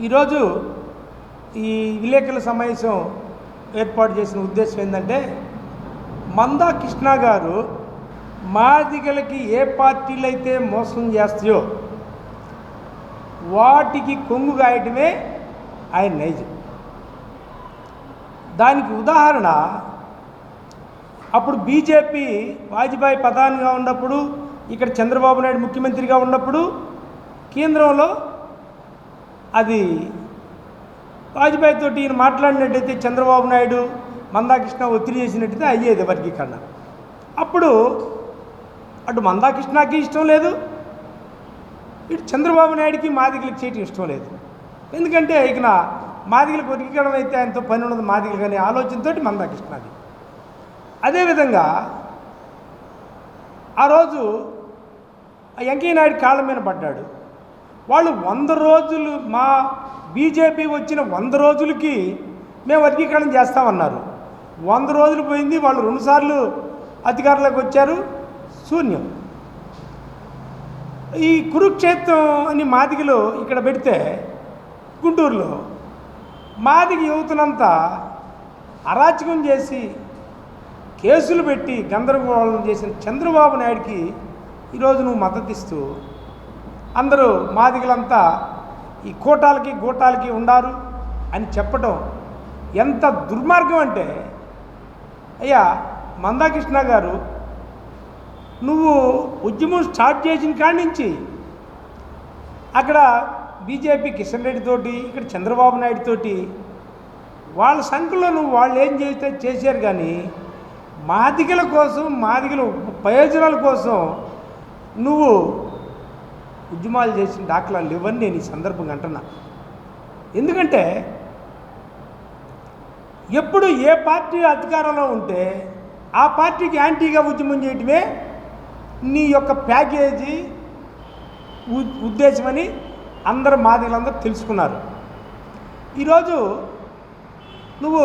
ఈరోజు ఈ విలేకరుల సమావేశం ఏర్పాటు చేసిన ఉద్దేశం ఏంటంటే మందా కృష్ణ గారు మాదిగలకి ఏ పార్టీలు అయితే మోసం చేస్తాయో వాటికి కొంగు గాయటమే ఆయన నైజం. దానికి ఉదాహరణ అప్పుడు బీజేపీ వాజ్పేయి ప్రధానిగా ఉన్నప్పుడు ఇక్కడ చంద్రబాబు నాయుడు ముఖ్యమంత్రిగా ఉన్నప్పుడు కేంద్రంలో అది వాజ్పేయి తోటి ఈయన మాట్లాడినట్టయితే చంద్రబాబు నాయుడు మందాకృష్ణ ఒత్తిడి చేసినట్టయితే అయ్యేది వర్గీకరణ. అప్పుడు అటు మందాకృష్ణకి ఇష్టం లేదు ఇటు చంద్రబాబు నాయుడికి మాదిగలకు చేయటం ఇష్టం లేదు. ఎందుకంటే ఇక నా మాదిగలకు వర్గీకరణ అయితే ఆయనతో పని ఉన్నది మాదిగలు కానీ ఆలోచనతో మందాకృష్ణది. అదేవిధంగా ఆ రోజు ఆ వెంకయ్య నాయుడు కాళ్ళ మీద పడ్డాడు. వాళ్ళు వంద రోజులు మా బీజేపీ వచ్చిన వంద రోజులకి మేము వర్గీకరణ చేస్తామన్నారు. వంద రోజులు పోయింది వాళ్ళు రెండుసార్లు అధికారంలోకి వచ్చారు. శూన్యం. ఈ కురుక్షేత్రం అని మాదిగలు ఇక్కడ పెడితే గుంటూరులో మాదిగ యువతనంతా అరాచకం చేసి కేసులు పెట్టి గందరగోళం చేసిన చంద్రబాబు నాయుడికి ఈరోజు నువ్వు మద్దతు ఇస్తూ అందరూ మాదిగలంతా ఈ కోటాలకి గోటాలకి ఉండారు అని చెప్పడం ఎంత దుర్మార్గం అంటే అయ్యా మందాకృష్ణ గారు నువ్వు ఉద్యమం స్టార్ట్ చేసిన కాడి నుంచి అక్కడ బీజేపీ కిషన్ రెడ్డి తోటి ఇక్కడ చంద్రబాబు నాయుడు తోటి వాళ్ళ సంఖ్యలో నువ్వు వాళ్ళు ఏం చేస్తే చేశారు కానీ మాదిగల కోసం మాదిగల ప్రయోజనాల కోసం నువ్వు ఉద్యమాలు చేసిన దాఖలాలు లేవని నేను ఈ సందర్భంగా అంటున్నా. ఎందుకంటే ఎప్పుడు ఏ పార్టీ అధికారంలో ఉంటే ఆ పార్టీకి యాంటీగా ఉద్యమం చేయటమే నీ యొక్క ప్యాకేజీ ఉద్దేశమని అందరు మాదిగలందరూ తెలుసుకున్నారు. ఈరోజు నువ్వు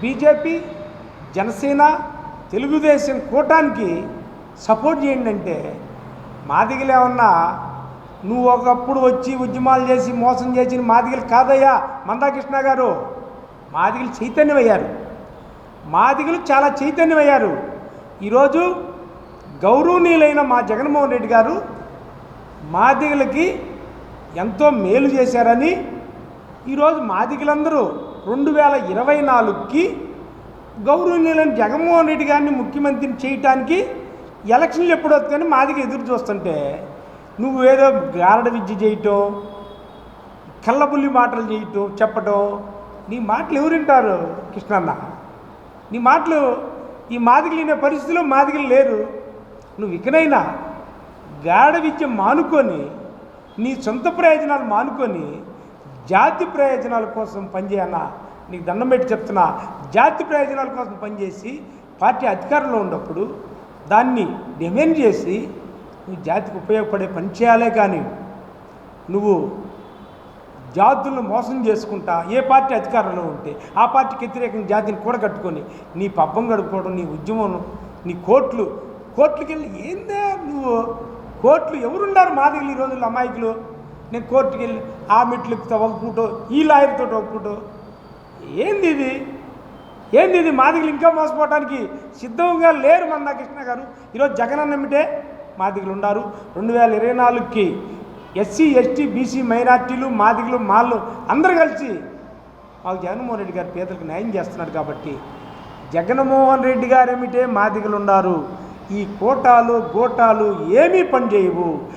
బీజేపీ జనసేన తెలుగుదేశం కూటానికి సపోర్ట్ చేయండి అంటే మాదిగలు ఏమన్నా నువ్వు ఒకప్పుడు వచ్చి ఉద్యమాలు చేసి మోసం చేసిన మాదిగలు కాదయ్యా మందాకృష్ణ గారు. మాదిగలు చైతన్యమయ్యారు. మాదిగలు చాలా చైతన్యమయ్యారు. ఈరోజు గౌరవనీయులైన మా జగన్మోహన్ రెడ్డి గారు మాదిగలకి ఎంతో మేలు చేశారని ఈరోజు మాదిగలందరూ రెండు వేల ఇరవై నాలుగుకి గౌరవనీయులైన జగన్మోహన్ రెడ్డి గారిని ముఖ్యమంత్రిని చేయటానికి ఎలక్షన్లు ఎప్పుడు వస్తాయని మాదిగ ఎదురు చూస్తుంటే నువ్వు ఏదో గారడ విద్య చేయటం కళ్ళబుల్లి మాటలు చేయటం చెప్పటం నీ మాటలు ఎవరు వింటారు కృష్ణన్న? నీ మాటలు ఈ మాదిగలు లేని పరిస్థితిలో మాదిగలు లేరు. నువ్వు ఇకనైనా గాఢ విద్య మానుకొని నీ సొంత ప్రయోజనాలు మానుకొని జాతి ప్రయోజనాల కోసం పనిచేయనా నీకు దండం పెట్టి చెప్తున్నా. జాతి ప్రయోజనాల కోసం పనిచేసి పార్టీ అధికారంలో ఉన్నప్పుడు దాన్ని డిమాండ్ చేసి నువ్వు జాతికి ఉపయోగపడే పని చేయాలే కానీ నువ్వు జాతులను మోసం చేసుకుంటా ఏ పార్టీ అధికారంలో ఉంటే ఆ పార్టీకి వ్యతిరేకంగా జాతిని కూడగట్టుకొని నీ పబ్బం గడుపుకోవడం నీ ఉద్యమం నీ కోట్లు కోర్టుకి వెళ్ళి ఏందే నువ్వు? కోర్టులు ఎవరున్నారు మాదిగలు ఈ రోజుల్లో అమాయకులు? నేను కోర్టుకి వెళ్ళి ఆ మెట్లు ఎక్కుతా ఒక పూటో ఈ లాయర్తో ఒక పూటో ఏంది ఇది? ఏంది ఇది? మాదిగలు ఇంకా మోసపోవడానికి సిద్ధంగా లేరు మందాకృష్ణ గారు. ఈరోజు జగన్ అన్నమిటే మాదిగలు ఉన్నారు రెండు వేల ఇరవై నాలుగుకి ఎస్సీ ఎస్టీ బీసీ మైనార్టీలు మాదిగలు మాళ్ళు అందరూ కలిసి మాకు జగన్మోహన్ రెడ్డి గారు పేదలకు న్యాయం చేస్తున్నారు కాబట్టి జగన్మోహన్ రెడ్డి గారు ఏమిటే మాదిగలు ఉన్నారు ఈ కోటాలు గోటాలు ఏమీ పనిచేయవు.